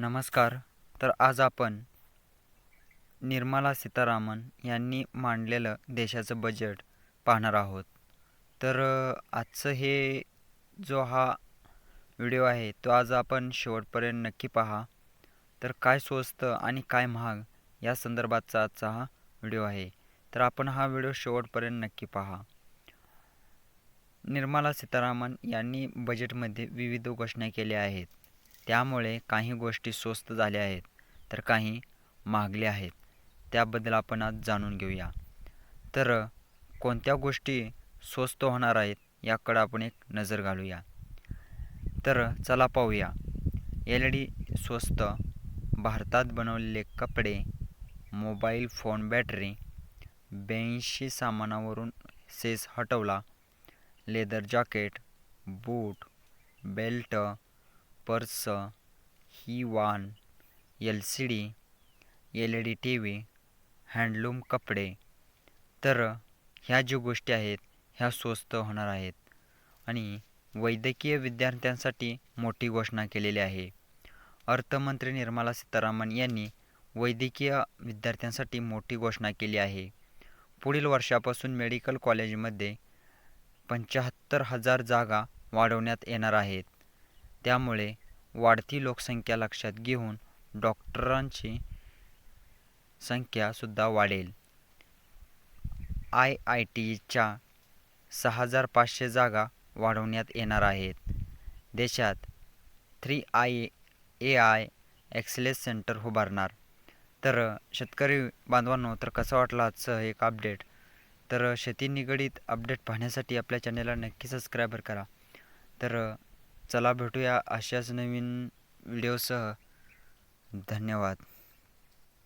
नमस्कार. तर आज आपण निर्मला सीतारामन यांनी मांडलेलं देशाचं बजेट पाहणार आहोत. तर आजचं हे जो हा व्हिडिओ आहे तो आज आपण शेवटपर्यंत नक्की पहा. तर काय स्वस्त आणि काय महाग या संदर्भातचा आजचा हा व्हिडिओ आहे. तर आपण हा व्हिडिओ शेवटपर्यंत नक्की पहा. निर्मला सीतारामन यांनी बजेटमध्ये विविध घोषणा केल्या आहेत. त्यामुळे काही गोष्टी स्वस्त झाल्या आहेत तर काही महागल्या आहेत. त्याबद्दल आपण आज जाणून घेऊया. तर कोणत्या गोष्टी स्वस्त होणार आहेत याकडं आपण एक नजर घालूया. तर चला पाहूया. एल डी स्वस्त भारतात बनवलेले कपडे मोबाईल फोन बॅटरी ब्याऐंशी सामानावरून सेस हटवला leather jacket boot belt purse ही वान L C D L E D T V handloom कपडे. तर ह्या ज्या गोष्टी आहेत ह्या स्वस्त होणार आहेत. आणि वैद्यकीय विद्यार्थ्यांसाठी मोठी घोषणा केलेली आहे. अर्थमंत्री निर्मला सीतारामन यांनी वैद्यकीय विद्यार्थ्यांसाठी मोठी घोषणा केली आहे. पुढील वर्षापासून मेडिकल कॉलेजमध्ये पंच्याहत्तर हजार जागा वाढवण्यात येणार आहेत. त्यामुळे वाढती लोकसंख्या लक्षात घेऊन डॉक्टरांची संख्यासुद्धा वाढेल. आय आय टीच्या सहा हजार पाचशे जागा वाढवण्यात येणार आहेत. देशात three I A I excellence centre उभारणार. तर शेतकरी बांधवांनो तर कसं वाटलं आजचं एक अपडेट? तर शेती निगडीत अपडेट पाहण्यासाठी आपल्या चॅनेलला नक्की सबस्क्राईबर करा. तर चला भेटूया अशाच नवीन व्हिडिओसह. धन्यवाद.